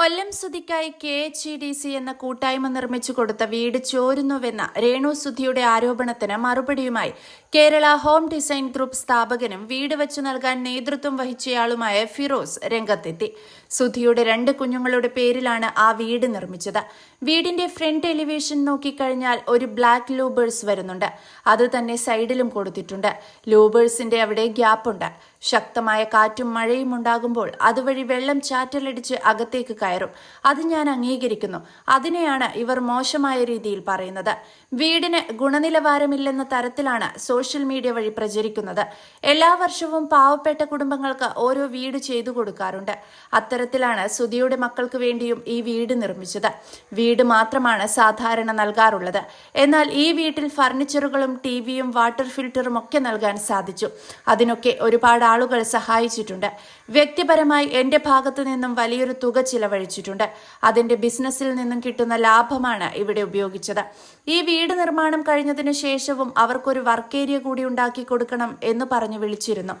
കൊല്ലം സുധിക്കായി K H E D C എന്ന കൂട്ടായ്മ നിർമ്മിച്ചു കൊടുത്ത വീട് ചോരുന്നുവെന്ന രേണു സുധിയുടെ ആരോപണത്തിന് മറുപടിയുമായി കേരള ഹോം ഡിസൈൻ ഗ്രൂപ്പ് സ്ഥാപകനും വീട് വെച്ചു നൽകാൻ നേതൃത്വം വഹിച്ചയാളുമായ ഫിറോസ് രംഗത്തെത്തി. സുധിയുടെ രണ്ട് കുഞ്ഞുങ്ങളുടെ പേരിലാണ് ആ വീട് നിർമ്മിച്ചത്. വീടിന്റെ ഫ്രണ്ട് എലിവേഷൻ നോക്കിക്കഴിഞ്ഞാൽ ഒരു ബ്ലാക്ക് ലൂബേഴ്സ് വരുന്നുണ്ട്. അത് തന്നെ സൈഡിലും കൊടുത്തിട്ടുണ്ട്. ലൂബേഴ്സിന്റെ അവിടെ ഗ്യാപ്പുണ്ട്. ശക്തമായ കാറ്റും മഴയും ഉണ്ടാകുമ്പോൾ അതുവഴി വെള്ളം ചാറ്റലടിച്ച് അകത്തേക്ക് കയറും. അത് ഞാൻ അംഗീകരിക്കുന്നു. അതിനെയാണ് ഇവർ മോശമായ രീതിയിൽ പറയുന്നത്. വീടിന് ഗുണനിലവാരമില്ലെന്ന തരത്തിലാണ് സോഷ്യൽ മീഡിയ വഴി പ്രചരിക്കുന്നത്. എല്ലാ വർഷവും പാവപ്പെട്ട കുടുംബങ്ങൾക്ക് ഓരോ വീട് ചെയ്തു കൊടുക്കാറുണ്ട്. അത്തരത്തിലാണ് സുധിയുടെ മക്കൾക്ക് വേണ്ടിയും ഈ വീട് നിർമ്മിച്ചത്. വീട് മാത്രമാണ് സാധാരണ നൽകാറുള്ളത്. എന്നാൽ ഈ വീട്ടിൽ ഫർണിച്ചറുകളും ടിവിയും വാട്ടർ ഫിൽറ്ററും ഒക്കെ നൽകാൻ സാധിച്ചു. അതിനൊക്കെ ഒരുപാട് ആളുകൾ സഹായിച്ചിട്ടുണ്ട്. വ്യക്തിപരമായി എന്റെ ഭാഗത്തു നിന്നും വലിയൊരു തുക ചിലവഴിച്ചിട്ടുണ്ട് അതിന്റെ ബിസിനസ്സിൽ നിന്നും കിട്ടുന്ന ലാഭമാണ് ഇവിടെ ഉപയോഗിച്ചത്. ഈ വീട് നിർമ്മാണം കഴിഞ്ഞതിന് ശേഷവും അവർക്കൊരു വർക്ക് ഏരിയ കൂടി ഉണ്ടാക്കി കൊടുക്കണം എന്ന് പറഞ്ഞു വിളിച്ചിരുന്നു.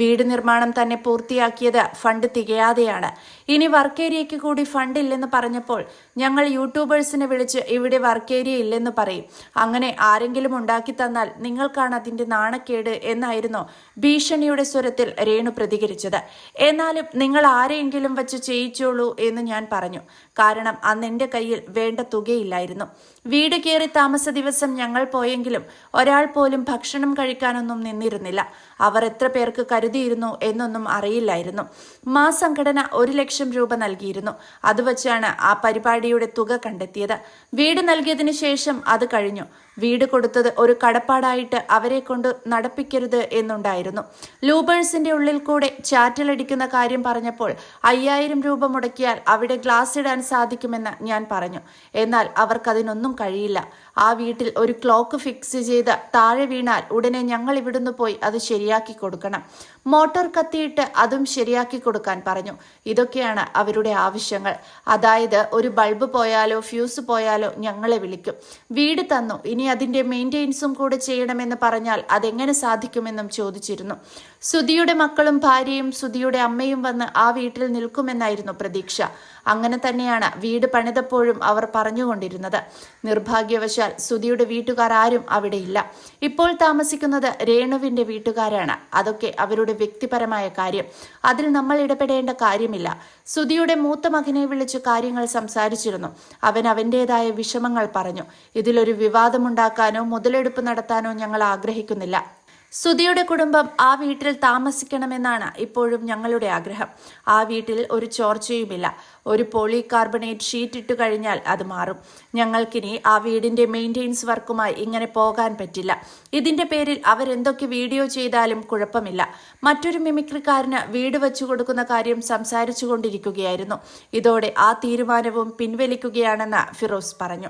വീട് നിർമ്മാണം തന്നെ പൂർത്തിയാക്കിയത് ഫണ്ട് തികയാതെയാണ്. ഇനി വർക്ക് ഏരിയയ്ക്ക് കൂടി ഫണ്ട് ഇല്ലെന്ന് പറഞ്ഞപ്പോൾ ഞങ്ങൾ യൂട്യൂബേഴ്സിനെ വിളിച്ച് ഇവിടെ വർക്ക് ഏരിയ ഇല്ലെന്ന് പറയും. അങ്ങനെ ആരെങ്കിലും ഉണ്ടാക്കി തന്നാൽ നിങ്ങൾക്കാണ് അതിന്റെ നാണക്കേട് എന്നായിരുന്നു ഭീഷണിയുടെ സ്വരത്തിൽ രേണു പ്രതികരിച്ചത്. എന്നാലും നിങ്ങൾ ആരെയെങ്കിലും വച്ച് ചെയ്യിച്ചോളൂ എന്ന് ഞാൻ പറഞ്ഞു. കാരണം അന്ന് എന്റെ കയ്യിൽ വേണ്ട തുകയില്ലായിരുന്നു. വീട് കയറി താമസ ദിവസം ഞങ്ങൾ പോയെങ്കിലും ഒരാൾ പോലും ഭക്ഷണം കഴിക്കാനൊന്നും നിന്നിരുന്നില്ല. അവർ എത്ര പേർക്ക് കരുതിയിരുന്നു എന്നൊന്നും അറിയില്ലായിരുന്നു. മാ സംഘടന ഒരു ലക്ഷം രൂപ നൽകിയിരുന്നു. അത് വച്ചാണ് ആ പരിപാടിയുടെ തുക കണ്ടെത്തിയത്. വീട് നൽകിയതിനു ശേഷം അത് കഴിഞ്ഞു. വീട് കൊടുത്തത് ഒരു കടപ്പാടായിട്ട് അവരെ കൊണ്ട് നടപ്പിക്കരുത് എന്നുണ്ടായിരുന്നു. ലൂബേഴ്സിന്റെ ഉള്ളിൽ കൂടെ ചാറ്റലടിക്കുന്ന കാര്യം പറഞ്ഞപ്പോൾ അയ്യായിരം രൂപ മുടക്കിയാൽ അവിടെ ഗ്ലാസ് ഇടാൻ സാധിക്കുമെന്ന് ഞാൻ പറഞ്ഞു. എന്നാൽ അവർക്കതിനൊന്നും കഴിയില്ല. ആ വീട്ടിൽ ഒരു ക്ലോക്ക് ഫിക്സ് ചെയ്ത് താഴെ വീണാൽ ഉടനെ ഞങ്ങൾ ഇവിടുന്ന് പോയി അത് ശരിയാക്കി കൊടുക്കണം. മോട്ടോർ കത്തിയിട്ട് അതും ശരിയാക്കി കൊടുക്കാൻ പറഞ്ഞു. ഇതൊക്കെയാണ് അവരുടെ ആവശ്യങ്ങൾ. അതായത് ഒരു ബൾബ് പോയാലോ ഫ്യൂസ് പോയാലോ ഞങ്ങളെ വിളിക്കും. വീട് തന്നു. ഇനി അതിന്റെ മെയിന്റെനൻസും കൂടെ ചെയ്യണമെന്ന് പറഞ്ഞാൽ അതെങ്ങനെ സാധിക്കുമെന്നും ചോദിച്ചിരുന്നു. സുധിയുടെ മക്കളും ഭാര്യയും സുധിയുടെ അമ്മയും വന്ന് ആ വീട്ടിൽ നിൽക്കുമെന്നായിരുന്നു പ്രതീക്ഷ. അങ്ങനെ തന്നെയാണ് വീട് പണിതപ്പോഴും അവർ പറഞ്ഞുകൊണ്ടിരുന്നത്. നിർഭാഗ്യവശാൽ സുധിയുടെ വീട്ടുകാർ ആരും അവിടെയില്ല. ഇപ്പോൾ താമസിക്കുന്നത് രേണുവിന്റെ വീട്ടുകാരാണ്. അതൊക്കെ അവരുടെ വ്യക്തിപരമായ കാര്യം. അതിൽ നമ്മൾ ഇടപെടേണ്ട കാര്യമില്ല. സുധിയുടെ മൂത്ത മകനെ വിളിച്ച് കാര്യങ്ങൾ സംസാരിച്ചിരുന്നു. അവൻ അവന്റേതായ വിഷമങ്ങൾ പറഞ്ഞു. ഇതിലൊരു വിവാദമുണ്ടാക്കാനോ മുതലെടുപ്പ് നടത്താനോ ഞങ്ങൾ ആഗ്രഹിക്കുന്നില്ല. സുധിയുടെ കുടുംബം ആ വീട്ടിൽ താമസിക്കണമെന്നാണ് ഇപ്പോഴും ഞങ്ങളുടെ ആഗ്രഹം. ആ വീട്ടിൽ ഒരു ചോർച്ചയുമില്ല. ഒരു പോളി കാർബണേറ്റ് ഷീറ്റ് ഇട്ടു കഴിഞ്ഞാൽ അത് മാറും. ഞങ്ങൾക്കിനി ആ വീടിന്റെ മെയിന്റെനൻസ് വർക്കുമായി ഇങ്ങനെ പോകാൻ പറ്റില്ല. ഇതിന്റെ പേരിൽ അവരെന്തൊക്കെ വീഡിയോ ചെയ്താലും കുഴപ്പമില്ല. മറ്റൊരു മിമിക്രിക്കാരന് വീട് വെച്ചു കൊടുക്കുന്ന കാര്യം സംസാരിച്ചു കൊണ്ടിരിക്കുകയായിരുന്നു ഇതോടെ ആ തീരുമാനവും പിൻവലിക്കുകയാണെന്ന് ഫിറോസ് പറഞ്ഞു.